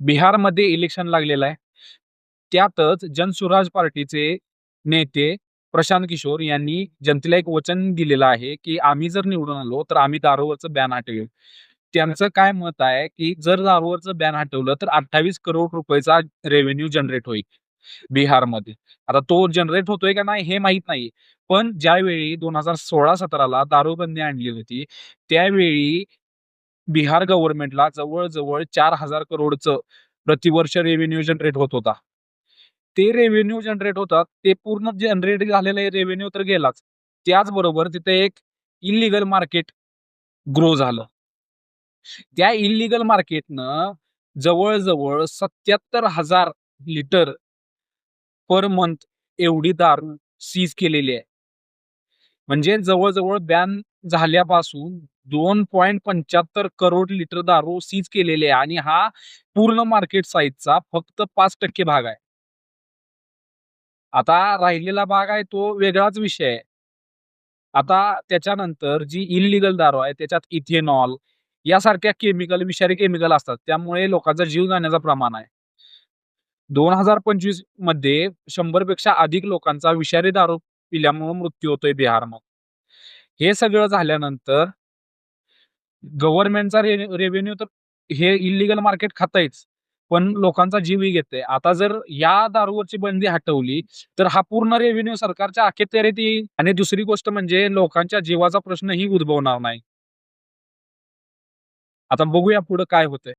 बिहारमध्ये इलेक्शन लागलेलं आहे. त्यातच जनसुराज पार्टीचे नेते प्रशांत किशोर यांनी जनतेला एक वचन दिलेलं आहे की आम्ही जर निवडून आलो तर आम्ही दारूवरचं बॅन हटवेल. त्यांचं काय मत आहे की जर दारूवरचं बॅन हटवलं तर अठ्ठावीस करोड रुपयाचा रेव्हेन्यू जनरेट होईल बिहारमध्ये. आता तो जनरेट होतोय का नाही हे माहीत नाही. पण ज्यावेळी दोन हजार सोळा सतराला दारूबंदी आणली होती त्यावेळी बिहार गव्हर्नमेंटला जवळजवळ चार हजार करोडचं प्रतिवर्ष रेव्हेन्यू जनरेट होत होता. ते रेव्हेन्यू जनरेट होतात ते पूर्ण जनरेट झालेलं रेव्हेन्यू तर गेलाच. त्याचबरोबर तिथे एक इलिगल मार्केट ग्रो झालं. त्या इलिगल मार्केटनं जवळजवळ सत्याहत्तर हजार लिटर पर मंथ एवढी दारू सीज केलेली आहे. म्हणजे जवळजवळ बॅन झाल्यापासून दोन पॉईंट पंच्याहत्तर करोड लिटर दारू सीज केलेले आहे आणि हा पूर्ण मार्केट साईजचा फक्त पाच टक्के भाग आहे. आता राहिलेला भाग आहे तो वेगळाच विषय आहे. आता त्याच्यानंतर जी इनलिगल दारू आहे त्याच्यात इथेनॉल यासारख्या केमिकल विषारी केमिकल असतात त्यामुळे लोकांचा जीव जाण्याचं प्रमाण आहे. दोन हजार पंचवीसमध्ये शंभरपेक्षा अधिक लोकांचा विषारी दारू पिल्यामुळे मृत्यू होतोय बिहारमध्ये हे सगळं झाल्यानंतर गव्हर्नमेंटचा रेव्हेन्यू तर हे इलिगल मार्केट खातायच पण लोकांचा जीवही घेते आता जर या दारूवरची बंदी हटवली तर हा पूर्ण रेव्हेन्यू सरकारच्या अखेत्यारीत येईल आणि दुसरी गोष्ट म्हणजे लोकांच्या जीवाचा प्रश्नही उद्भवणार नाही. आता बघूया पुढे काय होतंय.